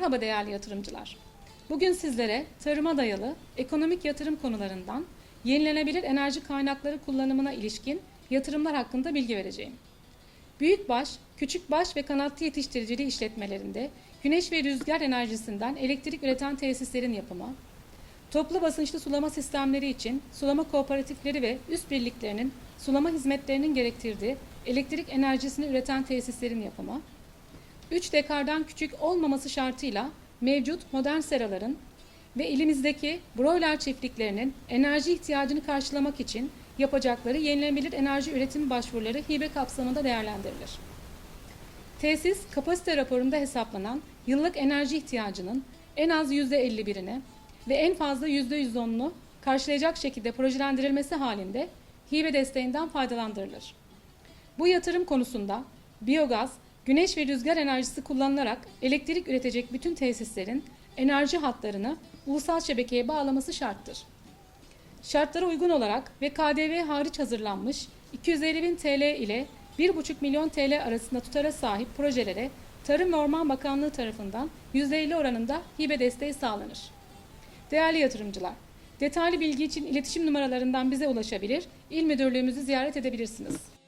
Merhaba değerli yatırımcılar. Bugün sizlere tarıma dayalı ekonomik yatırım konularından yenilenebilir enerji kaynakları kullanımına ilişkin yatırımlar hakkında bilgi vereceğim. Büyükbaş, küçükbaş ve kanatlı yetiştiricili işletmelerinde güneş ve rüzgar enerjisinden elektrik üreten tesislerin yapımı, toplu basınçlı sulama sistemleri için sulama kooperatifleri ve üst birliklerinin sulama hizmetlerinin gerektirdiği elektrik enerjisini üreten tesislerin yapımı, 3 dekardan küçük olmaması şartıyla mevcut modern seraların ve ilimizdeki broiler çiftliklerinin enerji ihtiyacını karşılamak için yapacakları yenilenebilir enerji üretimi başvuruları hibe kapsamında değerlendirilir. Tesis, kapasite raporunda hesaplanan yıllık enerji ihtiyacının en az %51'ini ve en fazla %110'unu karşılayacak şekilde projelendirilmesi halinde hibe desteğinden faydalandırılır. Bu yatırım konusunda biyogaz, güneş ve rüzgar enerjisi kullanılarak elektrik üretecek bütün tesislerin enerji hatlarını ulusal şebekeye bağlaması şarttır. Şartlara uygun olarak ve KDV hariç hazırlanmış 250 bin TL ile 1,5 milyon TL arasında tutara sahip projelere Tarım ve Orman Bakanlığı tarafından %50 oranında hibe desteği sağlanır. Değerli yatırımcılar, detaylı bilgi için iletişim numaralarından bize ulaşabilir, il müdürlüğümüzü ziyaret edebilirsiniz.